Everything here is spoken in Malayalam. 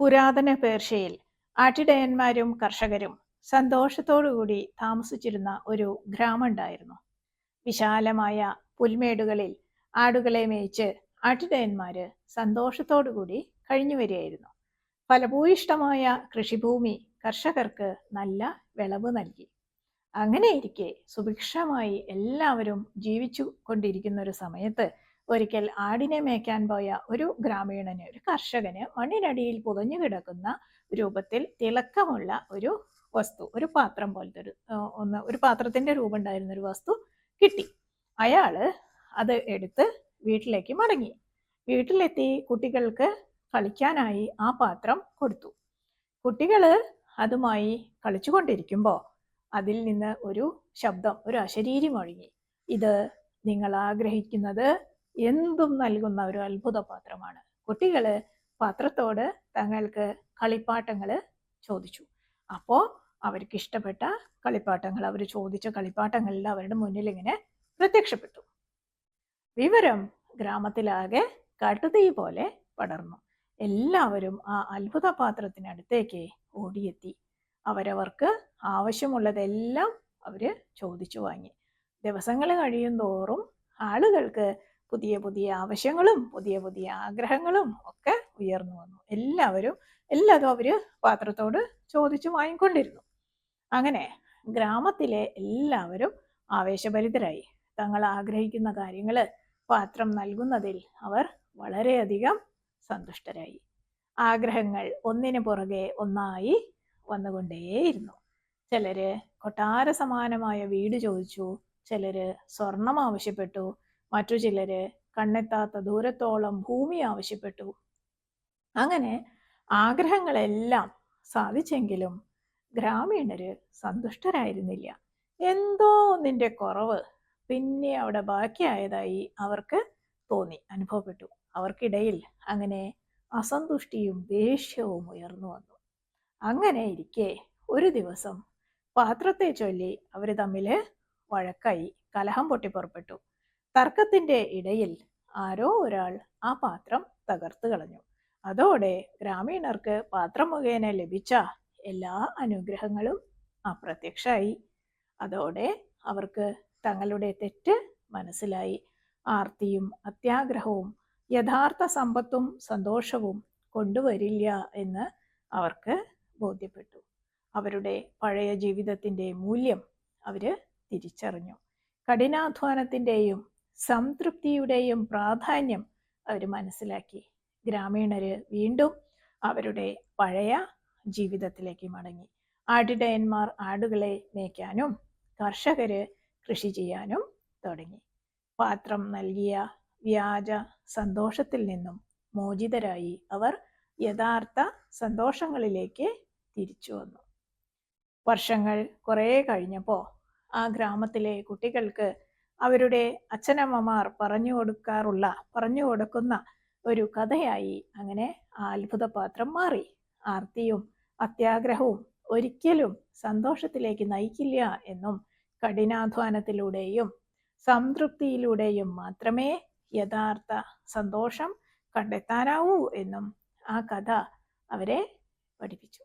പുരാതന പേർഷ്യയിൽ ആട്ടിടയന്മാരും കർഷകരും സന്തോഷത്തോടുകൂടി താമസിച്ചിരുന്ന ഒരു ഗ്രാമമുണ്ടായിരുന്നു. വിശാലമായ പുൽമേടുകളിൽ ആടുകളെ മേയിച്ച് ആട്ടിടയന്മാര് സന്തോഷത്തോടുകൂടി കഴിഞ്ഞു വരികയായിരുന്നു. ഫലഭൂയിഷ്ടമായ കൃഷിഭൂമി കർഷകർക്ക് നല്ല വിളവ് നൽകി. അങ്ങനെയിരിക്കെ സുഭിക്ഷമായി എല്ലാവരും ജീവിച്ചു കൊണ്ടിരിക്കുന്ന ഒരു സമയത്ത് ഒരിക്കൽ ആടിനെ മേക്കാൻ പോയ ഒരു ഗ്രാമീണന് ഒരു കർഷകന് മണ്ണിനടിയിൽ പുതഞ്ഞു കിടക്കുന്ന രൂപത്തിൽ തിളക്കമുള്ള ഒരു വസ്തു ഒരു പാത്രം പോലത്തെ ഒരു ഒന്ന് ഒരു പാത്രത്തിന്റെ രൂപം ഉണ്ടായിരുന്ന ഒരു വസ്തു കിട്ടി. അയാൾ അത് എടുത്ത് വീട്ടിലേക്ക് മടങ്ങി. വീട്ടിലെത്തി കുട്ടികൾക്ക് കളിക്കാനായി ആ പാത്രം കൊടുത്തു. കുട്ടികൾ അതുമായി കളിച്ചുകൊണ്ടിരിക്കുമ്പോൾ അതിൽ നിന്ന് ഒരു ശബ്ദം ഒരു അശരീരി മുഴങ്ങി ഇത് നിങ്ങൾ ആഗ്രഹിക്കുന്നത് എന്തും നൽകുന്ന ഒരു അത്ഭുത പാത്രമാണ്. കുട്ടികൾ പാത്രത്തോട് തങ്ങൾക്ക് കളിപ്പാട്ടങ്ങൾ ചോദിച്ചു. അപ്പോൾ അവർക്ക് ഇഷ്ടപ്പെട്ട കളിപ്പാട്ടങ്ങൾ അവർ ചോദിച്ച കളിപ്പാട്ടങ്ങളിൽ അവരുടെ മുന്നിൽ ഇങ്ങനെ പ്രത്യക്ഷപ്പെട്ടു. വിവരം ഗ്രാമത്തിലാകെ കാട്ടുതീ പോലെ പടർന്നു. എല്ലാവരും ആ അത്ഭുത പാത്രത്തിനടുത്തേക്ക് ഓടിയെത്തി. അവരവർക്ക് ആവശ്യമുള്ളതെല്ലാം അവർ ചോദിച്ചു വാങ്ങി. ദിവസങ്ങൾ കഴിയും തോറും ആളുകൾക്ക് പുതിയ പുതിയ ആവശ്യങ്ങളും പുതിയ പുതിയ ആഗ്രഹങ്ങളും ഒക്കെ ഉയർന്നു വന്നു. എല്ലാവരും എല്ലാതും അവർ പാത്രത്തോട് ചോദിച്ചു വാങ്ങിക്കൊണ്ടിരുന്നു. അങ്ങനെ ഗ്രാമത്തിലെ എല്ലാവരും ആവേശഭരിതരായി. തങ്ങൾ ആഗ്രഹിക്കുന്ന കാര്യങ്ങൾ പാത്രം നൽകുന്നതിൽ അവർ വളരെയധികം സന്തുഷ്ടരായി. ആഗ്രഹങ്ങൾ ഒന്നിനു പുറകെ ഒന്നായി വന്നുകൊണ്ടേയിരുന്നു. ചിലര് കൊട്ടാര സമാനമായ വീട് ചോദിച്ചു ചിലര് സ്വർണം ആവശ്യപ്പെട്ടു മറ്റു ചിലര് കണ്ണെത്താത്ത ദൂരത്തോളം ഭൂമി ആവശ്യപ്പെട്ടു. അങ്ങനെ ആഗ്രഹങ്ങളെല്ലാം സാധിച്ചെങ്കിലും ഗ്രാമീണര് സന്തുഷ്ടരായിരുന്നില്ല. എന്തോ നിന്റെ കുറവ് പിന്നെ അവിടെ ബാക്കിയായതായി അവർക്ക് തോന്നി അനുഭവപ്പെട്ടു. അവർക്കിടയിൽ അങ്ങനെ അസന്തുഷ്ടിയും ദേഷ്യവും ഉയർന്നു വന്നു. അങ്ങനെ ഇരിക്കെ ഒരു ദിവസം പാത്രത്തെ ചൊല്ലി അവർ തമ്മിൽ വഴക്കായി കലഹം പൊട്ടിപ്പുറപ്പെട്ടു തർക്കത്തിന്റെ ഇടയിൽ ആരോ ഒരാൾ ആ പാത്രം തകർത്തു കളഞ്ഞു. അതോടെ ഗ്രാമീണർക്ക് പാത്രം മുഖേന ലഭിച്ച എല്ലാ അനുഗ്രഹങ്ങളും അപ്രത്യക്ഷമായി അതോടെ അവർക്ക് തങ്ങളുടെ തെറ്റ് മനസ്സിലായി. ആർത്തിയും അത്യാഗ്രഹവും യഥാർത്ഥ സമ്പത്തും സന്തോഷവും കൊണ്ടുവരില്ല എന്ന് അവർക്ക് ബോധ്യപ്പെട്ടു. അവരുടെ പഴയ ജീവിതത്തിന്റെ മൂല്യം അവർ തിരിച്ചറിഞ്ഞു. കഠിനാധ്വാനത്തിന്റെയും സംതൃപ്തിയുടെയും പ്രാധാന്യം അവർ മനസ്സിലാക്കി. ഗ്രാമീണര് വീണ്ടും അവരുടെ പഴയ ജീവിതത്തിലേക്ക് മടങ്ങി. ആടിടയന്മാർ ആടുകളെ മേയ്ക്കാനും കർഷകർ കൃഷി ചെയ്യാനും തുടങ്ങി. പാത്രം നൽകിയ വ്യാജ സന്തോഷത്തിൽ നിന്നും മോചിതരായി അവർ യഥാർത്ഥ സന്തോഷങ്ങളിലേക്ക് തിരിച്ചു വന്നു. വർഷങ്ങൾ കുറേ കഴിഞ്ഞപ്പോൾ ആ ഗ്രാമത്തിലെ കുട്ടികൾക്ക് അവരുടെ അച്ഛനമ്മമാർ പറഞ്ഞു കൊടുക്കാറുള്ള പറഞ്ഞു കൊടുക്കുന്ന ഒരു കഥയായി അങ്ങനെ ആ അത്ഭുതപാത്രം മാറി. ആർത്തിയും അത്യാഗ്രഹവും ഒരിക്കലും സന്തോഷത്തിലേക്ക് നയിക്കില്ല എന്നും കഠിനാധ്വാനത്തിലൂടെയും സംതൃപ്തിയിലൂടെയും മാത്രമേ യഥാർത്ഥ സന്തോഷം കണ്ടെത്താനാവൂ എന്നും ആ കഥ അവരെ പഠിപ്പിച്ചു.